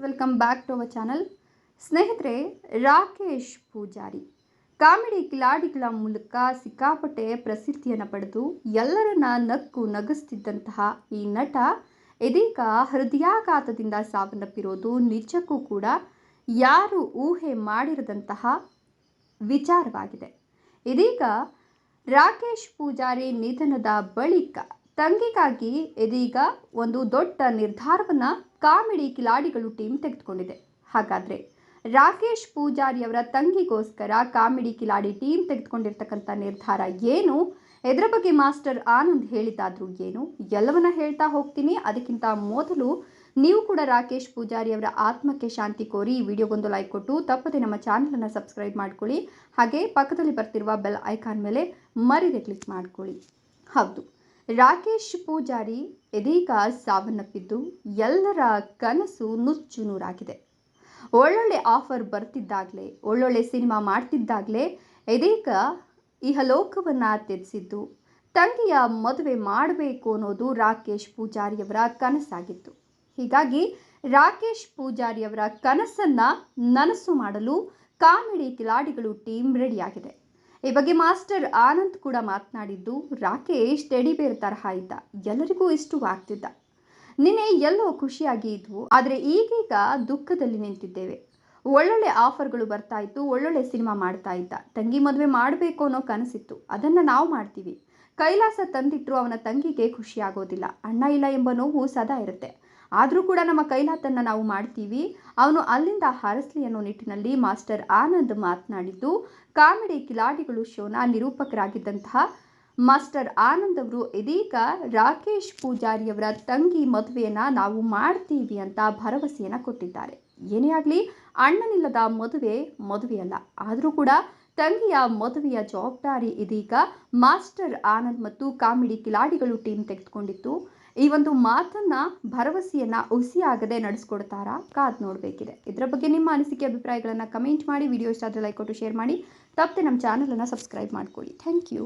Welcome back to our channel ಸ್ನೇಹಿತರೆ, Rakesh Poojary, comedy ಕಿಲಾಡಿಗಳ ಮೂಲಕ ಸಿಕ್ಕಾಪಟ್ಟೆ ಪ್ರಸಿದ್ಧಿಯನ್ನು ಪಡೆದು ಎಲ್ಲರನ್ನ ನಕ್ಕು ನಗಿಸ್ತಿದ್ದಂತಹ ಈ ನಟ ಇದೀಗ ಹೃದಯಾಘಾತದಿಂದ ಸಾವನ್ನಪ್ಪಿರೋದು ನಿಜಕ್ಕೂ ಕೂಡ ಯಾರು ಊಹೆ ಮಾಡಿರದಂತಹ ವಿಚಾರವಾಗಿದೆ. ಇದೀಗ ರಾಕೇಶ್ ಪೂಜಾರಿ ನಿಧನದ ಬಳಿಕ ತಂಗಿಗಾಗಿ ಇದೀಗ ಒಂದು ದೊಡ್ಡ ನಿರ್ಧಾರವನ್ನು ಕಾಮಿಡಿ ಕಿಲಾಡಿಗಳು ಟೀಮ್ ತೆಗೆದುಕೊಂಡಿದೆ. ಹಾಗಾದರೆ ರಾಕೇಶ್ ಪೂಜಾರಿ ಅವರ ತಂಗಿಗೋಸ್ಕರ ಕಾಮಿಡಿ ಕಿಲಾಡಿ ಟೀಮ್ ತೆಗೆದುಕೊಂಡಿರ್ತಕ್ಕಂಥ ನಿರ್ಧಾರ ಏನು? ಇದರ ಬಗ್ಗೆ ಮಾಸ್ಟರ್ ಆನಂದ್ ಹೇಳಿದ್ದಾದರೂ ಏನು? ಎಲ್ಲವನ್ನ ಹೇಳ್ತಾ ಹೋಗ್ತೀನಿ. ಅದಕ್ಕಿಂತ ಮೊದಲು ನೀವು ಕೂಡ ರಾಕೇಶ್ ಪೂಜಾರಿ ಅವರ ಆತ್ಮಕ್ಕೆ ಶಾಂತಿ ಕೋರಿ ಈ ವಿಡಿಯೋಗೊಂದು ಲೈಕ್ ಕೊಟ್ಟು, ತಪ್ಪದೆ ನಮ್ಮ ಚಾನಲನ್ನು ಸಬ್ಸ್ಕ್ರೈಬ್ ಮಾಡ್ಕೊಳ್ಳಿ. ಹಾಗೆ ಪಕ್ಕದಲ್ಲಿ ಬರ್ತಿರುವ ಬೆಲ್ ಐಕಾನ್ ಮೇಲೆ ಮರಿದೆ ಕ್ಲಿಕ್ ಮಾಡ್ಕೊಳ್ಳಿ. ಹೌದು. ರಾಕೇಶ್ ಪೂಜಾರಿ ಇದೀಗ ಸಾವನ್ನಪ್ಪಿದ್ದು ಎಲ್ಲರ ಕನಸು ನುಚ್ಚು ನೂರಾಗಿದೆ. ಒಳ್ಳೊಳ್ಳೆ ಆಫರ್ ಬರ್ತಿದ್ದಾಗಲೇ, ಒಳ್ಳೊಳ್ಳೆ ಸಿನಿಮಾ ಮಾಡ್ತಿದ್ದಾಗಲೇ ಇದೀಗ ಇಹಲೋಕವನ್ನು ತ್ಯಜಿಸಿದ್ದು, ತಂಗಿಯ ಮದುವೆ ಮಾಡಬೇಕು ಅನ್ನೋದು ರಾಕೇಶ್ ಪೂಜಾರಿಯವರ ಕನಸಾಗಿತ್ತು. ಹೀಗಾಗಿ ರಾಕೇಶ್ ಪೂಜಾರಿಯವರ ಕನಸನ್ನು ನನಸು ಮಾಡಲು ಕಾಮಿಡಿ ಕಿಲಾಡಿಗಳು ಟೀಮ್ ರೆಡಿಯಾಗಿದೆ. ಈ ಬಗ್ಗೆ ಮಾಸ್ಟರ್ ಆನಂದ್ ಕೂಡ ಮಾತನಾಡಿದ್ದು, ರಾಕೇಶ್ ಟೆಡಿಬೇರ್ ತರಹ ಇದ್ದ, ಎಲ್ಲರಿಗೂ ಇಷ್ಟವಾಗ್ತಿದ್ದ ನಿನ್ನೆ ಎಲ್ಲೋ ಖುಷಿಯಾಗಿ ಇದ್ವು, ಆದರೆ ಈಗೀಗ ದುಃಖದಲ್ಲಿ ನಿಂತಿದ್ದೇವೆ. ಒಳ್ಳೊಳ್ಳೆ ಆಫರ್ಗಳು ಬರ್ತಾ ಇತ್ತು, ಒಳ್ಳೊಳ್ಳೆ ಸಿನಿಮಾ ಮಾಡ್ತಾ ಇದ್ದ. ತಂಗಿ ಮದುವೆ ಮಾಡಬೇಕು ಅನ್ನೋ ಕನಸಿತ್ತು, ಅದನ್ನು ನಾವು ಮಾಡ್ತೀವಿ. ಕೈಲಾಸ ತಂದಿಟ್ಟರು ಅವನ ತಂಗಿಗೆ ಖುಷಿಯಾಗೋದಿಲ್ಲ, ಅಣ್ಣ ಇಲ್ಲ ಎಂಬ ನೋವು ಸದಾ ಇರುತ್ತೆ. ಆದರೂ ಕೂಡ ನಮ್ಮ ಕೈಲಾತನ್ನು ನಾವು ಮಾಡ್ತೀವಿ. ಅವನು ಅಲ್ಲಿಂದ ಹಾರಿಸ್ಲಿ ಅನ್ನೋ ನಿಟ್ಟಿನಲ್ಲಿ ಮಾಸ್ಟರ್ ಆನಂದ್ ಮಾತನಾಡಿದ್ದು, ಕಾಮಿಡಿ ಕಿಲಾಡಿಗಳು ಶೋನ ನಿರೂಪಕರಾಗಿದ್ದಂತಹ ಮಾಸ್ಟರ್ ಆನಂದ್ ಅವರು, ಇದೀಗ ರಾಕೇಶ್ ಪೂಜಾರಿಯವರ ತಂಗಿ ಮದುವೆಯನ್ನು ನಾವು ಮಾಡ್ತೀವಿ ಅಂತ ಭರವಸೆಯನ್ನು ಕೊಟ್ಟಿದ್ದಾರೆ. ಏನೇ ಆಗಲಿ, ಅಣ್ಣನಿಲ್ಲದ ಮದುವೆ ಮದುವೆಯಲ್ಲ. ಆದರೂ ಕೂಡ ತಂಗಿಯ ಮದುವೆಯ ಜವಾಬ್ದಾರಿ ಇದೀಗ ಮಾಸ್ಟರ್ ಆನಂದ್ ಮತ್ತು ಕಾಮಿಡಿ ಕಿಲಾಡಿಗಳು ಟೀಮ್ ತೆಗೆದುಕೊಂಡಿತ್ತು. ಈ ಒಂದು ಮಾತನ್ನ ಭರವಸೆಯನ್ನ ಹುಸಿಯಾಗದೆ ನಡೆಸ್ಕೊಡ್ತಾರಾ? ಕಾದ್ ನೋಡಬೇಕಿದೆ. ಇದರ ಬಗ್ಗೆ ನಿಮ್ಮ ಅನಿಸಿಕೆ, ಅಭಿಪ್ರಾಯಗಳನ್ನು ಕಮೆಂಟ್ ಮಾಡಿ ವಿಡಿಯೋ ಇಷ್ಟ ಆದರೆ ಲೈಕ್ ಕೊಟ್ಟು ಶೇರ್ ಮಾಡಿ. ತಪ್ಪದೆ ನಮ್ಮ ಚಾನಲನ್ನು ಸಬ್ಸ್ಕ್ರೈಬ್ ಮಾಡ್ಕೊಳ್ಳಿ. Thank you